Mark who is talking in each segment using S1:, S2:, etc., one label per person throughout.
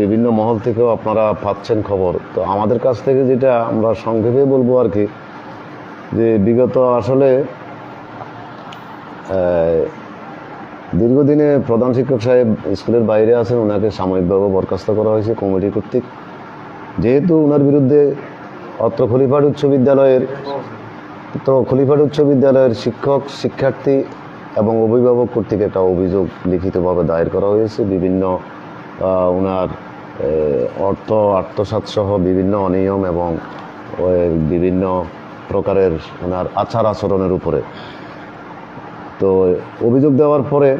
S1: বিভিন্ন মহল থেকেও আপনারা পাচ্ছেন খবর। তো আমাদের কাছ থেকে যেটা আমরা সংক্ষেপে বলব আর কি, যে বিগত আসলে দীর্ঘদিনে প্রধান শিক্ষক সাহেব স্কুলের বাইরে আছেন ওনাকে সাময়িকভাবে বরখাস্ত করা হয়েছে কমিটি কর্তৃক। যেহেতু ওনার বিরুদ্ধে অত্র খলিফাট উচ্চ বিদ্যালয়ের তো খলিফাট উচ্চ বিদ্যালয়ের শিক্ষক, শিক্ষার্থী এবং অভিভাবক কর্তৃক একটা অভিযোগ লিখিতভাবে দায়ের করা হয়েছে। বিভিন্ন ওনার অর্থ আত্মসাৎ সহ বিভিন্ন অনিয়ম এবং বিভিন্ন প্রকারের ওনার আচার আচরণের উপরে। তো অভিযোগ দেওয়ার পরে,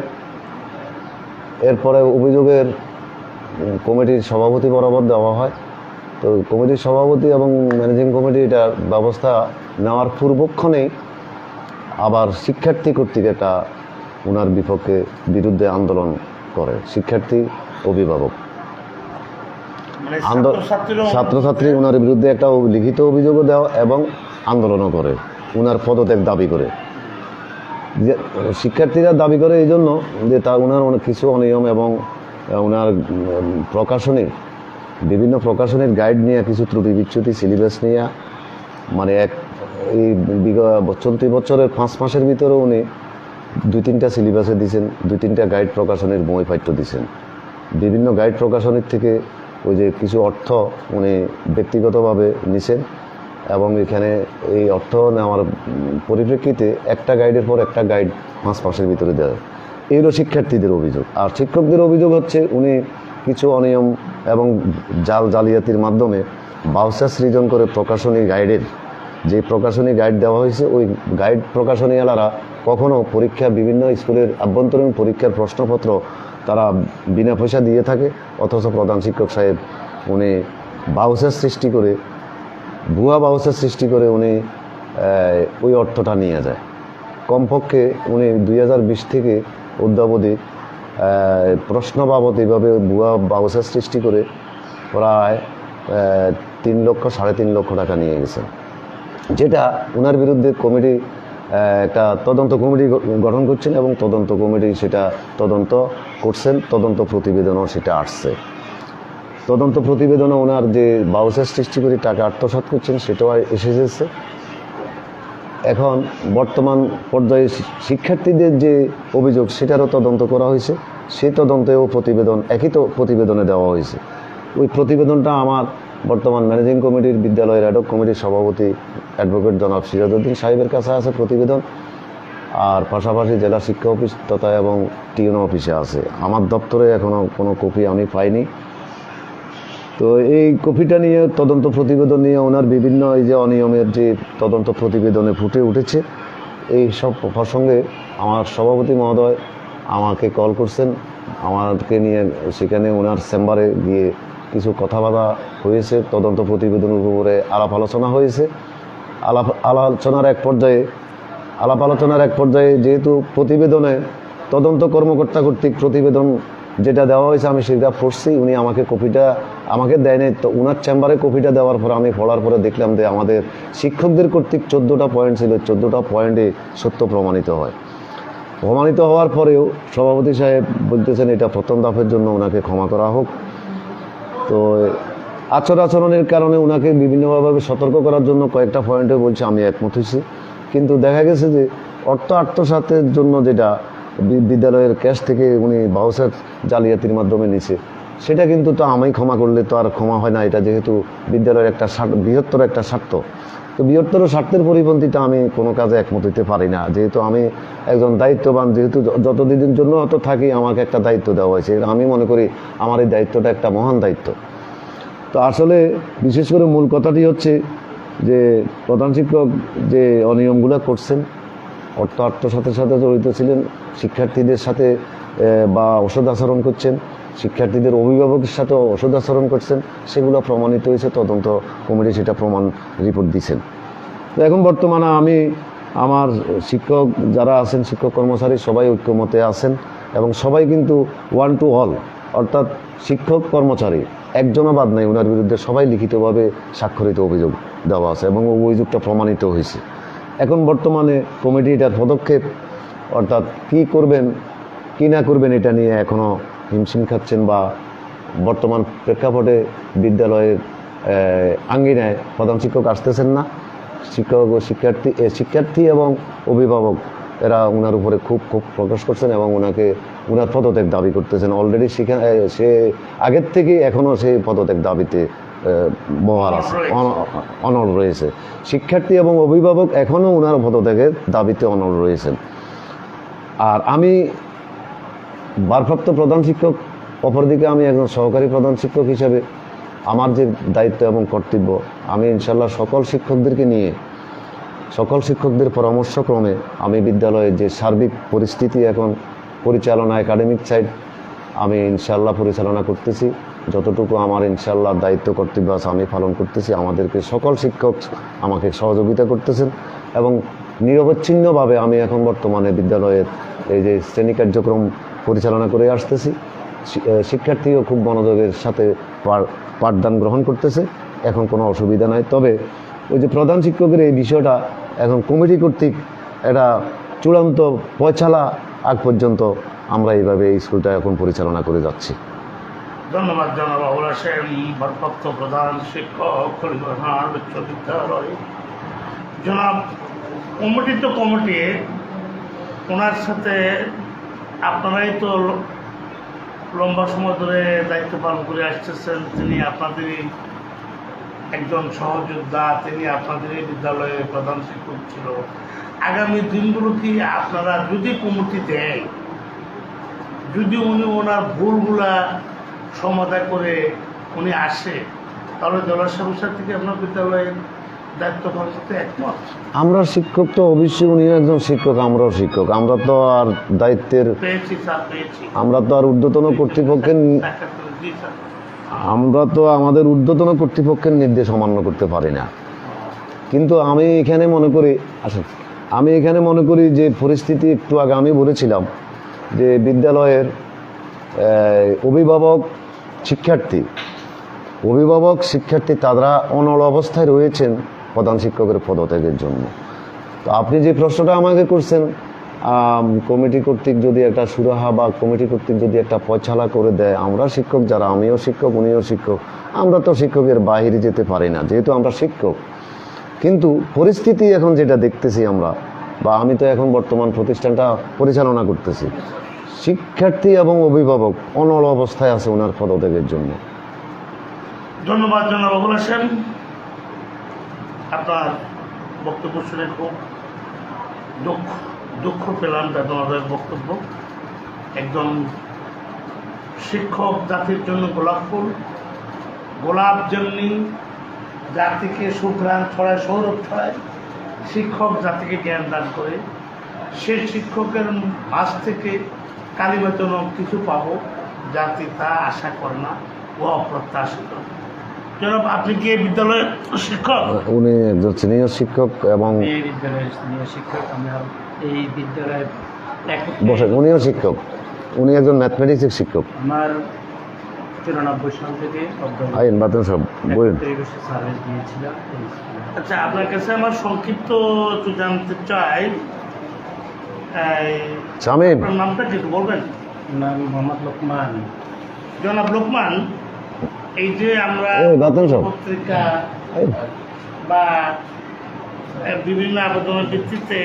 S1: এরপরে অভিযোগের কমিটির সভাপতি বরাবর দেওয়া হয়। তো কমিটির সভাপতি এবং ম্যানেজিং কমিটি এটার ব্যবস্থা নেওয়ার পূর্বক্ষণেই আবার শিক্ষার্থী কর্তৃক একটা ওনার বিপক্ষে বিরুদ্ধে আন্দোলন করে। শিক্ষার্থী অভিভাবক।
S2: মানে
S1: ছাত্রছাত্রী ওনার বিরুদ্ধে একটা লিখিত অভিযোগও দেওয়া এবং আন্দোলনও করে। ওনার পদত্যাগ দাবি করে। যে শিক্ষার্থীরা দাবি করে এই জন্য যে তা ওনার অনেক কিছু অনিয়ম এবং ওনার উম, প্রকাশনী বিভিন্ন প্রকাশনীর গাইড নিয়ে কিছু ত্রুটি বিচ্যুতি সিলেবাস নিয়ে মানে এক এই চলতি বছরের পাঁচ মাসের ভিতরে উনি দুই তিনটা সিলেবাসে দিয়েছেন দুই তিনটা গাইড প্রকাশনীর বই পাঠ্য দিয়েছেন বিভিন্ন গাইড প্রকাশনীর থেকে ওই যে কিছু অর্থ উনি ব্যক্তিগতভাবে নিছেন এবং এখানে এই অর্থ নেওয়ার পরিপ্রেক্ষিতে একটা গাইডের পর একটা গাইড পাঁচ মাসের ভিতরে দেয় এই শিক্ষার্থীদের অভিযোগ। আর শিক্ষকদের অভিযোগ হচ্ছে উনি কিছু অনিয়ম এবং জাল জালিয়াতির মাধ্যমে বাউসা সৃজন করে প্রকাশনী গাইডের যে প্রকাশনী গাইড দেওয়া হয়েছে, ওই গাইড প্রকাশনী এলারা কখনো পরীক্ষা বিভিন্ন স্কুলের আভ্যন্তরীণ পরীক্ষার প্রশ্নপত্র তারা বিনা পয়সা দিয়ে থাকে, অথচ প্রধান শিক্ষক সাহেব উনি বাউসের সৃষ্টি করে, ভুয়া বাউসের সৃষ্টি করে উনি ওই অর্থটা নিয়ে যায়। কমপক্ষে উনি দুই হাজার বিশ থেকে অদ্যাবধি প্রশ্ন বাবদ এইভাবে ভুয়া বাউসের সৃষ্টি করে প্রায় তিন লক্ষ, সাড়ে তিন লক্ষ টাকা নিয়ে গেছেন যেটা ওনার বিরুদ্ধে কমিটি একটা তদন্ত কমিটি গঠন করছেন এবং তদন্ত কমিটি সেটা তদন্ত করছেন, তদন্ত প্রতিবেদনও সেটা আসছে। তদন্ত প্রতিবেদনে ওনার যে বাউসের সৃষ্টি করে টাকা আত্মসাৎ করছেন, সেটাও এসে এসেছে এখন বর্তমান পর্যায়ে শিক্ষার্থীদের যে অভিযোগ, সেটারও তদন্ত করা হয়েছে। সেই তদন্তেও প্রতিবেদন, একই তো প্রতিবেদনে দেওয়া হয়েছে। ওই প্রতিবেদনটা আমার বর্তমান ম্যানেজিং কমিটির বিদ্যালয়ের অ্যাডক কমিটির সভাপতি অ্যাডভোকেট জনাব সিরাজউদ্দিন সাহেবের কাছে আছে প্রতিবেদন। আর পাশাপাশি জেলা শিক্ষা অফিস তথা এবং টিউনো অফিসে আছে। আমার দপ্তরে এখনও কোনো কপি আমি পাইনি। তো এই কপিটা নিয়ে, তদন্ত প্রতিবেদন নিয়ে ওনার বিভিন্ন এই যে অনিয়মের যে তদন্ত প্রতিবেদনে ফুটে উঠেছে, এই সব প্রসঙ্গে আমার সভাপতি মহোদয় আমাকে কল করছেন। আমাকে নিয়ে সেখানে ওনার চেম্বারে গিয়ে কিছু কথাবার্তা হয়েছে, তদন্ত প্রতিবেদনের উপরে আলাপ আলোচনা হয়েছে। আলাপ, আলোচনার এক পর্যায়ে, আলাপ আলোচনার এক পর্যায়ে যেহেতু প্রতিবেদনে তদন্ত কর্মকর্তা কর্তৃক প্রতিবেদন যেটা দেওয়া হয়েছে, আমি সেটা পড়ছি, উনি আমাকে কপিটা আমাকে দেয়নি তো ওনার চেম্বারে কপিটা দেওয়ার পর, আমি পড়ার পরে দেখলাম যে আমাদের শিক্ষকদের কর্তৃক চোদ্দোটা পয়েন্ট ছিল, চোদ্দোটা পয়েন্টে সত্য প্রমাণিত হয়। প্রমাণিত হওয়ার পরেও সভাপতি সাহেব বলতেছেন, এটা প্রথম ধাপের জন্য ওনাকে ক্ষমা করা হোক। তো আচর আচরণের কারণে ওনাকে বিভিন্নভাবে সতর্ক করার জন্য কয়েকটা পয়েন্টে বলছে, আমি একমত হয়েছি। কিন্তু দেখা গেছে যে অর্থ আত্মসাতের জন্য যেটা বিদ্যালয়ের ক্যাশ থেকে উনি বাউসার জালিয়াতির মাধ্যমে নিছে, সেটা কিন্তু তো আমি ক্ষমা করলে তো আর ক্ষমা হয় না। এটা যেহেতু বিদ্যালয়ের একটা বৃহত্তর একটা স্বার্থ। তো বৃহত্তর স্বার্থের পরিপন্থীতে আমি কোনো কাজে একমত হইতে পারি না। যেহেতু আমি একজন দায়িত্ববান, যেহেতু যতদিনের জন্য অত থাকি আমাকে একটা দায়িত্ব দেওয়া হয়েছে। আমি মনে করি আমার এই দায়িত্বটা একটা মহান দায়িত্ব। তো আসলে বিশেষ করে মূল কথাটি হচ্ছে যে প্রধান শিক্ষক যে অনিয়মগুলো করছেন অর্থ আত্মসাতের সাথে সাথে জড়িত ছিলেন, শিক্ষার্থীদের সাথে বা ওষুধ আচরণ করছেন শিক্ষার্থীদের অভিভাবকের সাথে ওষুধ আচরণ করছেন, সেগুলো প্রমাণিত হয়েছে, তদন্ত কমিটি সেটা প্রমাণ রিপোর্ট দিয়েছেন তো এখন বর্তমানে আমি, আমার শিক্ষক যারা আছেন, শিক্ষক কর্মচারী, সবাই ঐক্যমতে আছেন এবং সবাই কিন্তু ওয়ান টু অল অর্থাৎ শিক্ষক কর্মচারী, একজনও বাদ নাই ওনার বিরুদ্ধে সবাই লিখিতভাবে স্বাক্ষরিত অভিযোগ দেওয়া আছে এবং অভিযোগটা প্রমাণিত হয়েছে। এখন বর্তমানে কমিটি এটার পদক্ষেপ, অর্থাৎ কি করবেন, কি না করবেন, এটা নিয়ে এখনও হিমশিম খাচ্ছেন বা বর্তমান প্রেক্ষাপটে বিদ্যালয়ের আঙ্গিনায় প্রধান শিক্ষক আসতেছেন না। শিক্ষক ও শিক্ষার্থী শিক্ষার্থী এবং অভিভাবক এরা ওনার উপরে খুব খুব প্রকাশ করছেন এবং ওনাকে ওনার পদত্যাগ দাবি করতেছেন। অলরেডি সেখানে সে আগের থেকে এখনও সেই পদত্যাগ দাবিতে বহাল আছে অন- অনড় রয়েছে। শিক্ষার্থী এবং অভিভাবক এখনও ওনার পদত্যাগের দাবিতে অনড় রয়েছেন। আর আমি ভারপ্রাপ্ত প্রধান শিক্ষক, অপরদিকে আমি একজন সহকারী প্রধান শিক্ষক হিসাবে আমার যে দায়িত্ব এবং কর্তব্য, আমি ইনশাল্লাহ সকল শিক্ষকদেরকে নিয়ে, সকল শিক্ষকদের পরামর্শক্রমে আমি বিদ্যালয়ে যে সার্বিক পরিস্থিতি এখন পরিচালনা একাডেমিক সাইড আমি ইনশাল্লাহ পরিচালনা করতেছি। যতটুকু আমার ইনশাল্লাহ দায়িত্ব, কর্তব্য আছে, আমি পালন করতেছি। আমাদেরকে সকল শিক্ষক আমাকে সহযোগিতা করতেছেন এবং নিরবচ্ছিন্নভাবে আমি এখন বর্তমানে বিদ্যালয়ের এই যে শ্রেণি কার্যক্রম পরিচালনা করে আসতেছি। শিক্ষার্থীও খুব মনোযোগের সাথে পাঠদান গ্রহণ করতেছে। এখন কোনো অসুবিধা নাই। তবে ওই যে প্রধান শিক্ষকের এই বিষয়টা এখন কমিটি কর্তৃক এটা চূড়ান্ত পয়সালা আগ পর্যন্ত আমরা এইভাবে এই স্কুলটা এখন পরিচালনা করে যাচ্ছি।
S2: ধন্যবাদ জনাব ভারপ্রাপ্ত প্রধান শিক্ষক উচ্চ বিদ্যালয় জনাব, কমিটি তো কমিটি। ওনার সাথে আপনারাই তো লম্বা সময় ধরে দায়িত্ব পালন করে আসতেছেন, তিনি আপনাদেরই একজন সহযোদ্ধা, তিনি আপনাদেরই বিদ্যালয়ের প্রধান শিক্ষক ছিল। আগামী দিনগুলো কি আপনারা যদি কমিটি দেয় যদি উনি ওনার ভুলগুলা সমাধান করে উনি আসে, তাহলে জলাশয় থেকে আপনার বিদ্যালয়ের
S1: আমরা শিক্ষক তো অবশ্যই উনি একজন শিক্ষক, আমরাও শিক্ষক। আমরা তো আর দায়িত্বের আমরা তো আর ঊর্ধ্বতন কর্তৃপক্ষের আমরা তো আমাদের ঊর্ধ্বতন কর্তৃপক্ষের নির্দেশ অমান্য করতে পারি না। কিন্তু আমি এখানে মনে করি আসেন। আমি এখানে মনে করি যে পরিস্থিতি একটু আগে আমি বলেছিলাম যে বিদ্যালয়ের অভিভাবক শিক্ষার্থী অভিভাবক শিক্ষার্থী তারা অনড় অবস্থায় রয়েছেন। প্রধান শিক্ষকের পদত্যাগের জন্য। তো আপনি যে প্রশ্নটা আমাকে করছেন কমিটি কর্তৃক যদি একটা সুরাহা বা কমিটি কর্তৃক যদি একটা পয়সালা করে দেয়, আমরা শিক্ষক যারা, আমিও শিক্ষক, উনিও শিক্ষক, আমরা তো শিক্ষকের বাইরে যেতে পারি না, যেহেতু আমরা শিক্ষক। কিন্তু পরিস্থিতি এখন যেটা দেখতেছি আমরা, বা আমি তো এখন বর্তমান প্রতিষ্ঠানটা পরিচালনা করতেছি, শিক্ষার্থী এবং অভিভাবক অনল অবস্থায় আছে ওনার পদত্যাগের জন্য।
S2: ধন্যবাদ জনাব আপনার বক্তব্য শুনে খুব দুঃখ দুঃখ পেলাম, বেদনাদায়ক বক্তব্য। একজন শিক্ষক জাতির জন্য গোলাপ ফুল, গোলাপ যেমনি জাতিকে সুঘ্রাণ ছড়ায়, সৌরভ ছড়ায়, শিক্ষক জাতিকে জ্ঞান দান করে, সে শিক্ষকের মাছ থেকে কালিমাজনক কিছু পাবো, জাতি তা আশা করে না ও অপ্রত্যাশিত। জনাব আপনি কি এই বিদ্যালয়ের শিক্ষক?
S1: উনি একজন সিনিয়র শিক্ষক এবং
S3: এই বিদ্যালয়ের স্থানীয় শিক্ষক আমি এই বিদ্যালয়ের এক-
S1: উনিও শিক্ষক। উনি একজন ম্যাথমেটিক্সের শিক্ষক।
S3: আমার চুরানব্বই সাল থেকে
S1: আইন বাতেন সব বলেন।
S3: সার্ভিস দিয়েছিলাম
S2: আচ্ছা আপনার কাছে আমার সংক্ষিপ্ত একটু জানতে চাই। এই,
S1: শামীম
S2: নামটা কি বলবেন?
S3: নাম মোহাম্মদ লোকমান।
S2: জনাব লোকমান এই যে আমরা পত্রিকা বা বিভিন্ন আবেদনের ভিত্তিতে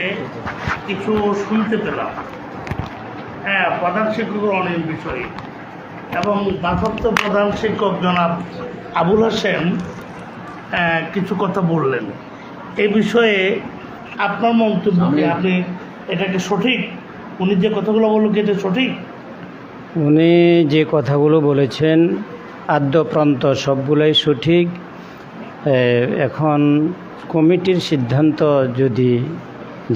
S2: কিছু শুনতে পেলাম। হ্যাঁ প্রধান শিক্ষকের অনেক বিষয়ে এবং ভারপ্রাপ্ত প্রধান শিক্ষক জনাব আবুল হাসেম আহ, কিছু কথা বললেন। এই বিষয়ে আপনার মন্তব্য আপনি এটাকে সঠিক উনি যে কথাগুলো বললেন কি এটা সঠিক?
S3: উনি যে কথাগুলো বলেছেন আদ্যপ্রান্ত সবগুলোই সঠিক। এখন কমিটির সিদ্ধান্ত যদি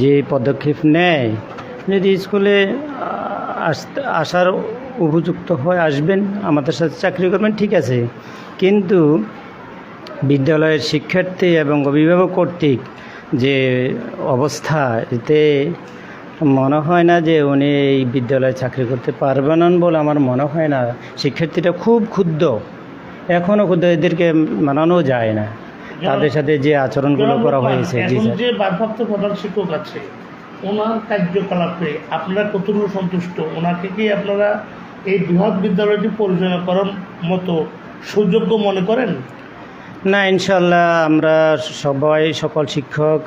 S3: যে পদক্ষেপ নেয়, যদি স্কুলে আসার উপযুক্ত হয় আসবেন, আমাদের সাথে চাকরি করবেন, ঠিক আছে। কিন্তু বিদ্যালয়ের শিক্ষার্থী এবং অভিভাবক কর্তৃক যে অবস্থা এতে মনে হয় না যে উনি এই বিদ্যালয়ে চাকরি করতে পারবেন বলে আমার মনে হয় না। শিক্ষার্থীরা খুব ক্ষুদ্র এখনও ক্ষুদ্র এদেরকে মানানো যায় না। তাদের সাথে যে আচরণগুলো করা হয়েছে
S2: যে ভারপ্রাপ্ত প্রধান শিক্ষক আছে ওনার কার্যকলাপে আপনারা কতটুকু সন্তুষ্ট? ওনাকে কি আপনারা এই বৃহৎ বিদ্যালয়টি পরিচালনা করার মতো সুযোগ্য মনে করেন?
S3: না ইনশাল্লাহ আমরা সবাই সকল শিক্ষক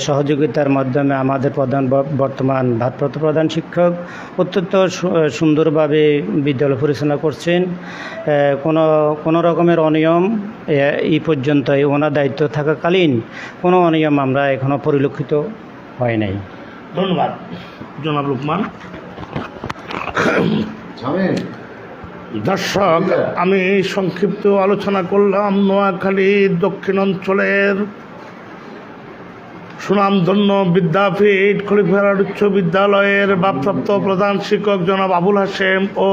S3: সহযোগিতার মাধ্যমে আমাদের প্রধান বর্তমান ভারপ্রাপ্ত প্রধান শিক্ষক অত্যন্ত সু- সুন্দরভাবে বিদ্যালয় পরিচালনা করছেন। কোনো কোনো রকমের অনিয়ম এই পর্যন্ত ওনার দায়িত্ব থাকাকালীন কোনো অনিয়ম আমরা এখনও পরিলক্ষিত হয় নাই।
S2: ধন্যবাদ। জনাব লুকমান। দর্শক আমি সংক্ষিপ্ত আলোচনা করলাম নোয়াখালী দক্ষিণ অঞ্চলের সুনামধন্য বিদ্যাপীঠ খলিফার উচ্চ বিদ্যালয়ের ভারপ্রাপ্ত প্রধান শিক্ষক জনাব আবুল হাসেম ও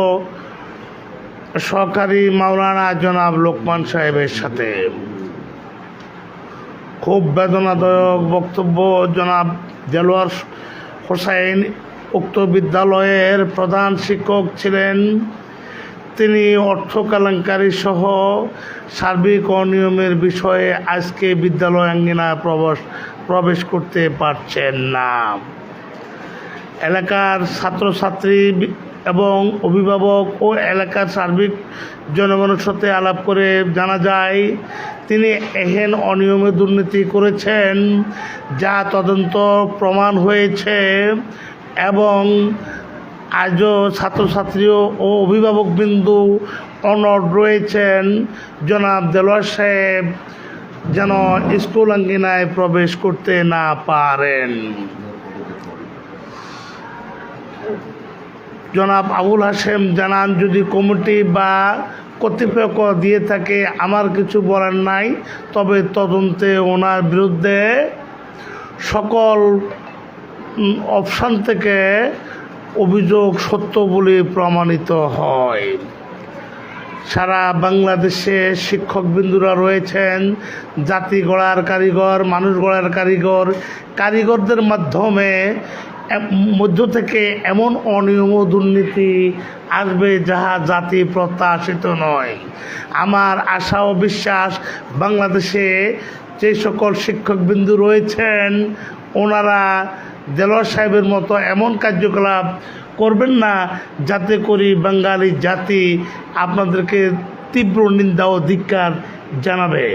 S2: সহকারী মাওলানা জনাব লোকমান সাহেবের সাথে। খুব বেদনাদায়ক বক্তব্য জনাব দেলোয়ার হোসাইন উক্ত বিদ্যালয়ের প্রধান শিক্ষক ছিলেন তিনি অর্থ কেলেঙ্কারি সহ সার্বিক অনিয়মের বিষয়ে আজকে বিদ্যালয় আঙ্গিনায় প্রবেশ প্রবেশ করতে পারছেন না। এলাকার ছাত্রছাত্রী এবং অভিভাবক ও এলাকার সার্বিক জনগণের সাথে আলাপ করে জানা যায়, তিনি এহেন অনিয়মে দুর্নীতি করেছেন যা তদন্ত প্রমাণ হয়েছে এবং আজও ছাত্রছাত্রী ও অভিভাবক বিন্দু অনড় রয়েছেন। জনাব দেলোয়ার সাহেব যেন স্কুল আঙ্গিনায় প্রবেশ করতে না পারেন। জনাব আবুল হাসেম জানান, যদি কমিটি বা কর্তৃপক্ষ দিয়ে থাকে, আমার কিছু বলার নাই, তবে তদন্তে ওনার বিরুদ্ধে সকল অপশান থেকে অভিযোগ সত্য বলে প্রমাণিত হয়। সারা বাংলাদেশে শিক্ষকবিন্দুরা রয়েছেন। জাতি গড়ার কারিগর, মানুষ গড়ার কারিগর, কারিগরদের মাধ্যমে মধ্য থেকে এমন অনিয়ম ও দুর্নীতি আসবে যাহা জাতি প্রত্যাশিত নয়। আমার আশা ও বিশ্বাস, বাংলাদেশে যে সকল শিক্ষকবিন্দু রয়েছেন, ওনারা দেলোয়ার সাহেবের মতো এমন কার্যকলাপ করবেন না যাতে করি বাঙালি জাতি আপনাদেরকে তীব্র নিন্দা ও ধিক্কার জানাবে।